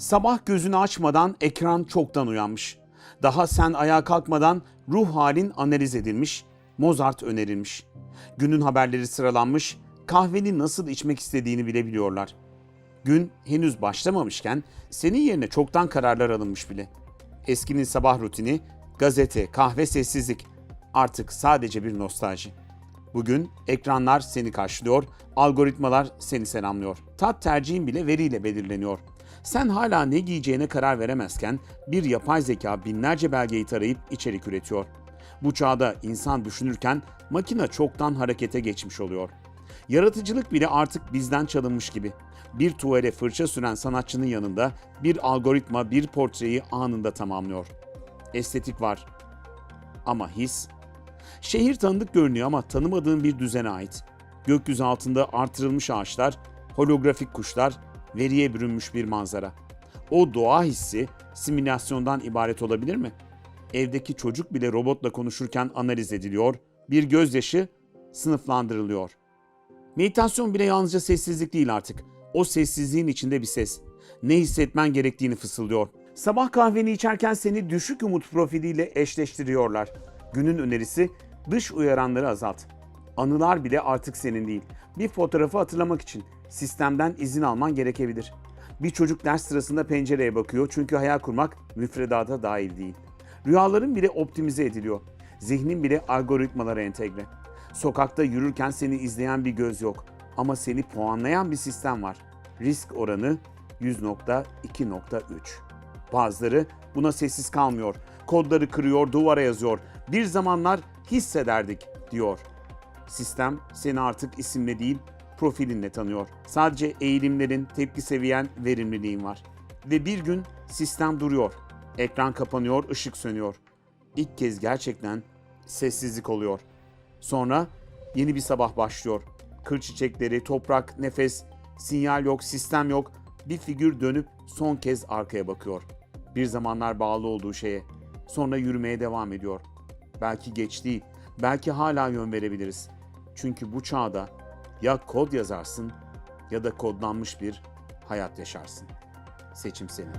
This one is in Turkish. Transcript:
Sabah gözünü açmadan ekran çoktan uyanmış. Daha sen ayağa kalkmadan ruh halin analiz edilmiş, Mozart önerilmiş. Günün haberleri sıralanmış, kahveni nasıl içmek istediğini bile biliyorlar. Gün henüz başlamamışken senin yerine çoktan kararlar alınmış bile. Eskinin sabah rutini, gazete, kahve, sessizlik. Artık sadece bir nostalji. Bugün ekranlar seni karşılıyor, algoritmalar seni selamlıyor. Tat tercihin bile veriyle belirleniyor. Sen hala ne giyeceğine karar veremezken bir yapay zeka binlerce belgeyi tarayıp içerik üretiyor. Bu çağda insan düşünürken makine çoktan harekete geçmiş oluyor. Yaratıcılık bile artık bizden çalınmış gibi. Bir tuvale fırça süren sanatçının yanında bir algoritma bir portreyi anında tamamlıyor. Estetik var ama his Şehir tanıdık görünüyor ama tanımadığın bir düzene ait. Gökyüzü altında artırılmış ağaçlar, holografik kuşlar, veriye bürünmüş bir manzara. O doğa hissi simülasyondan ibaret olabilir mi? Evdeki çocuk bile robotla konuşurken analiz ediliyor, bir gözyaşı sınıflandırılıyor. Meditasyon bile yalnızca sessizlik değil artık. O sessizliğin içinde bir ses. Ne hissetmen gerektiğini fısıldıyor. Sabah kahveni içerken seni düşük umut profiliyle eşleştiriyorlar. Günün önerisi dış uyaranları azalt. Anılar bile artık senin değil. Bir fotoğrafı hatırlamak için sistemden izin alman gerekebilir. Bir çocuk ders sırasında pencereye bakıyor çünkü hayal kurmak müfredata dahil değil. Rüyaların bile optimize ediliyor. Zihnin bile algoritmalara entegre. Sokakta yürürken seni izleyen bir göz yok ama seni puanlayan bir sistem var. Risk oranı 100.2.3. Bazıları buna sessiz kalmıyor. Kodları kırıyor, duvara yazıyor. Bir zamanlar hissederdik diyor. Sistem seni artık isimle değil, profilinle tanıyor. Sadece eğilimlerin, tepki seviyen, verimliliğin var. Ve bir gün sistem duruyor. Ekran kapanıyor, ışık sönüyor. İlk kez gerçekten sessizlik oluyor. Sonra yeni bir sabah başlıyor. Kır çiçekleri, toprak, nefes, sinyal yok, sistem yok. Bir figür dönüp son kez arkaya bakıyor. Bir zamanlar bağlı olduğu şeye. Sonra yürümeye devam ediyor. Belki geç değil, belki hala yön verebiliriz. Çünkü bu çağda ya kod yazarsın ya da kodlanmış bir hayat yaşarsın. Seçim senin.